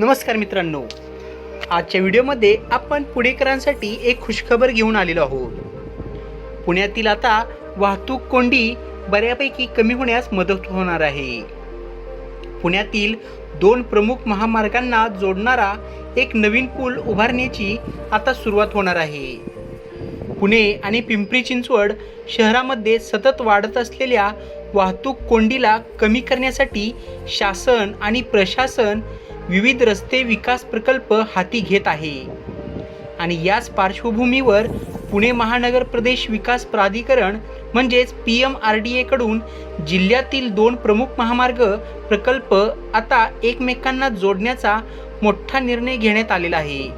नमस्कार मित्रांनो. आजच्या व्हिडिओमध्ये आपण पुणेकरांसाठी एक खुशखबर घेऊन आलेलो आहोत. पुण्यातील आता वाहतूक कोंडी बऱ्यापैकी कमी होण्यास मदत होणार आहे. पुण्यातील दोन प्रमुख महामार्गांना जोडणारा एक नवीन पूल उभारण्याची आता सुरुवात होणार आहे. पुणे आणि पिंपरी चिंचवड शहरामध्ये सतत वाढत असलेल्या वाहतूक कोंडीला कमी करण्यासाठी शासन आणि प्रशासन विविध रस्ते विकास प्रकल्प हाती घेत आहे. आणि याच पार्श्वभूमीवर पुणे महानगर प्रदेश विकास प्राधिकरण म्हणजेच पी एम आर डी एकडून जिल्ह्यातील दोन प्रमुख महामार्ग प्रकल्प आता एकमेकांना जोडण्याचा मोठा निर्णय घेण्यात आलेला आहे.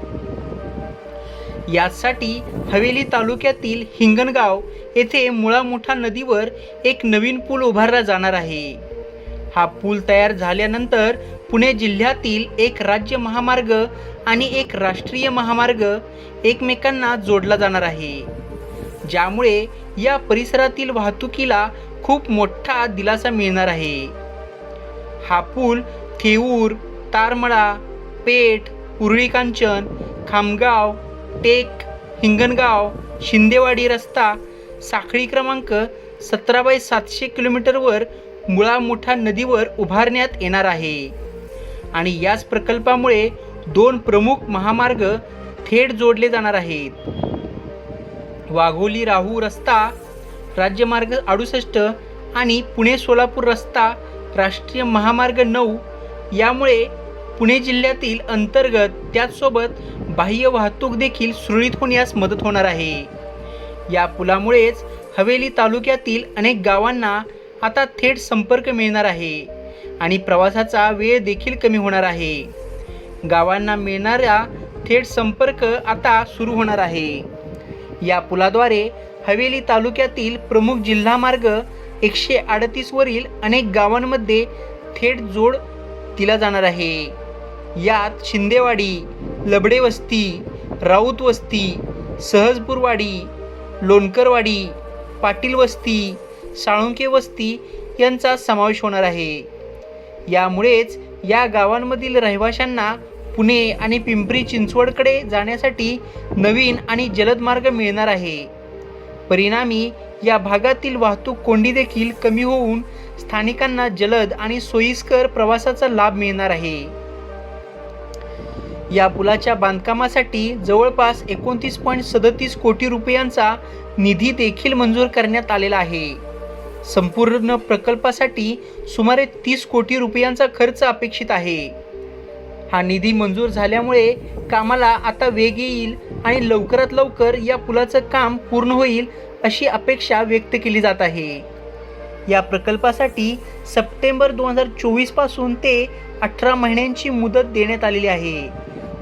यासाठी हवेली तालुक्यातील हिंगणगाव येथे मुळा मोठा नदीवर एक नवीन पूल उभारला जाणार आहे. हा पूल तयार झाल्यानंतर पुणे जिल्ह्यातील एक राज्य महामार्ग आणि एक राष्ट्रीय महामार्ग एकमेकांना जोडला जाणार आहे. ज्यामुळे या परिसरातील वाहतुकीला खूप मोठा दिलासा मिळणार आहे. हा पूल थेऊर तारमळा पेठ उरळी कांचन खामगाव टेक हिंगणगाव शिंदेवाडी रस्ता साखळी क्रमांक सतरा बाय सातशे किलोमीटरवर मुळा मोठा नदीवर उभारण्यात येणार आहे. आणि याच प्रकल्पामुळे दोन प्रमुख महामार्ग थेट जोडले जाणार आहेत. वाघोली राहू रस्ता राज्यमार्ग अडुसष्ट आणि पुणे सोलापूर रस्ता राष्ट्रीय महामार्ग नऊ यामुळे पुणे जिल्ह्यातील अंतर्गत त्याचसोबत बाह्य वाहतूक देखील सुरळीत होण्यास मदत होणार आहे. या पुलामुळेच हवेली तालुक्यातील अनेक गावांना आता थेट संपर्क मिळणार आहे आणि प्रवासाचा वेळ देखील कमी होणार आहे. गावांना मिळणारा थेट संपर्क आता सुरू होणार आहे. या पुलाद्वारे हवेली तालुक्यातील प्रमुख जिल्हा मार्ग एकशे अडतीसवरील अनेक गावांमध्ये थेट जोड दिला जाणार आहे. यात शिंदेवाडी लबडे वस्ती राऊत वस्ती सहजपूरवाडी लोणकरवाडी पाटील वस्ती साळुंके वस्ती यांचा समावेश होणार आहे. यामुळेच या गावांमधील रहिवाशांना पुणे आणि पिंपरी चिंचवडकडे जाण्यासाठी नवीन आणि जलद मार्ग मिळणार आहे. परिणामी या भागातील वाहतूक कोंडी देखील कमी होऊन स्थानिकांना जलद आणि सोयीस्कर प्रवासाचा लाभ मिळणार आहे. या पुलाच्या बांधकामासाठी जवळपास एकोणतीस पॉईंट सदतीस कोटी रुपयांचा निधी देखील मंजूर करण्यात आलेला आहे. संपूर्ण प्रकल्पासाठी सुमारे तीस कोटी रुपयांचा खर्च अपेक्षित आहे. हा निधी मंजूर झाल्यामुळे कामाला आता वेग येईल आणि लवकरात लवकर या पुलाचं काम पूर्ण होईल अशी अपेक्षा व्यक्त केली जात आहे. या प्रकल्पासाठी सप्टेंबर दोन हजार चोवीसपासून ते अठरा महिन्यांची मुदत देण्यात आलेली आहे.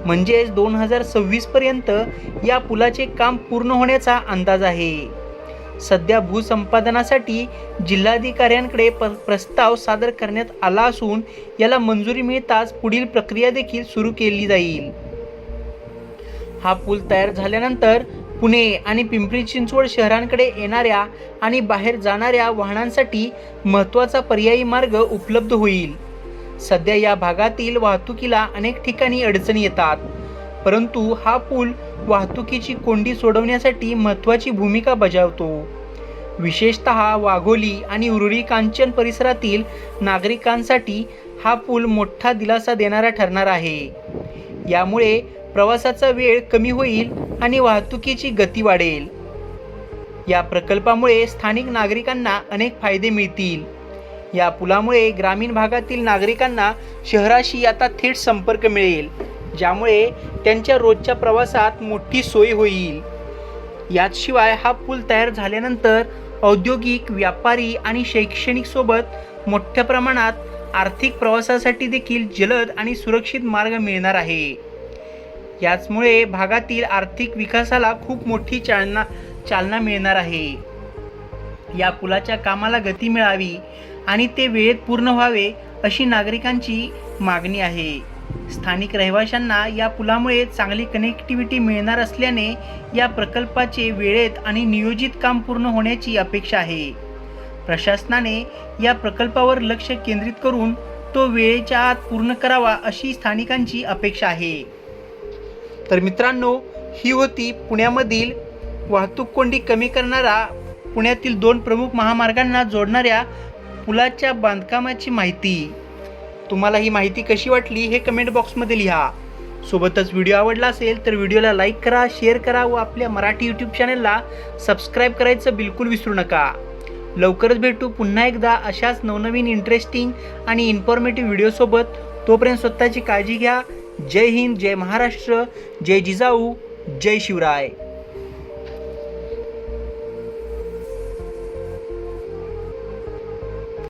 म्हणजेच दोन हजार सव्वीसपर्यंत या पुलाचे काम पूर्ण होण्याचा अंदाज आहे. सध्या भूसंपादनासाठी जिल्हाधिकाऱ्यांकडे प प्रस्ताव सादर करण्यात आला असून याला मंजुरी मिळताच पुढील प्रक्रिया देखील सुरू केली जाईल. हा पूल तयार झाल्यानंतर पुणे आणि पिंपरी चिंचवड शहरांकडे येणाऱ्या आणि बाहेर जाणाऱ्या वाहनांसाठी महत्त्वाचा पर्यायी मार्ग उपलब्ध होईल. सध्या या भागातील वाहतुकीला अनेक ठिकाणी अडचणी येतात. परंतु हा पूल वाहतुकीची कोंडी सोडवण्यासाठी महत्त्वाची भूमिका बजावतो. विशेषत वाघोली आणि उरुळी कांचन परिसरातील नागरिकांसाठी हा पूल मोठा दिलासा देणारा ठरणार आहे. यामुळे प्रवासाचा वेळ कमी होईल आणि वाहतुकीची गती वाढेल. या प्रकल्पामुळे स्थानिक नागरिकांना अनेक फायदे मिळतील. या पुलामुळे ग्रामीण भागातील नागरिकांना शहराशी आता थेट संपर्क मिळेल. ज्यामुळे त्यांच्या रोजच्या प्रवासात मोठी सोय होईल. याचशिवाय हा पूल तयार झाल्यानंतर औद्योगिक व्यापारी आणि शैक्षणिक सोबत मोठ्या प्रमाणात आर्थिक प्रवासासाठी देखील जलद आणि सुरक्षित मार्ग मिळणार आहे. याचमुळे भागातील आर्थिक विकासाला खूप मोठी चालना चालना मिळणार आहे. या पुलाच्या कामाला गती मिळावी आणि ते वेळेत पूर्ण व्हावे अशी नागरिकांची मागणी आहे. स्थानिक रहिवाशांना या पुलामुळे चांगली कनेक्टिव्हिटी मिळणार असल्याने या प्रकल्पाचे वेळेत आणि नियोजित काम पूर्ण होण्याची अपेक्षा आहे. प्रशासनाने या प्रकल्पावर लक्ष केंद्रित करून तो वेळेच्या आत पूर्ण करावा अशी स्थानिकांची अपेक्षा आहे. तर मित्रांनो ही होती पुण्यामधील वाहतूक कोंडी कमी करणारा पुण्यातील दोन प्रमुख महामार्गांना जोडणाऱ्या पुलाच्या बांधकामाची माहिती. तुम्हाला ही माहिती कशी वाटली हे कमेंट बॉक्समध्ये लिहा. सोबतच व्हिडिओ आवडला असेल तर व्हिडिओला लाईक करा शेअर करा व आपल्या मराठी यूट्यूब चॅनलला सबस्क्राईब करायचं बिलकुल विसरू नका. लवकरच भेटू पुन्हा एकदा अशाच नवनवीन इंटरेस्टिंग आणि इन्फॉर्मेटिव्ह व्हिडिओसोबत तोपर्यंत स्वतःची काळजी घ्या. जय हिंद जय महाराष्ट्र जय जिजाऊ जय शिवराय.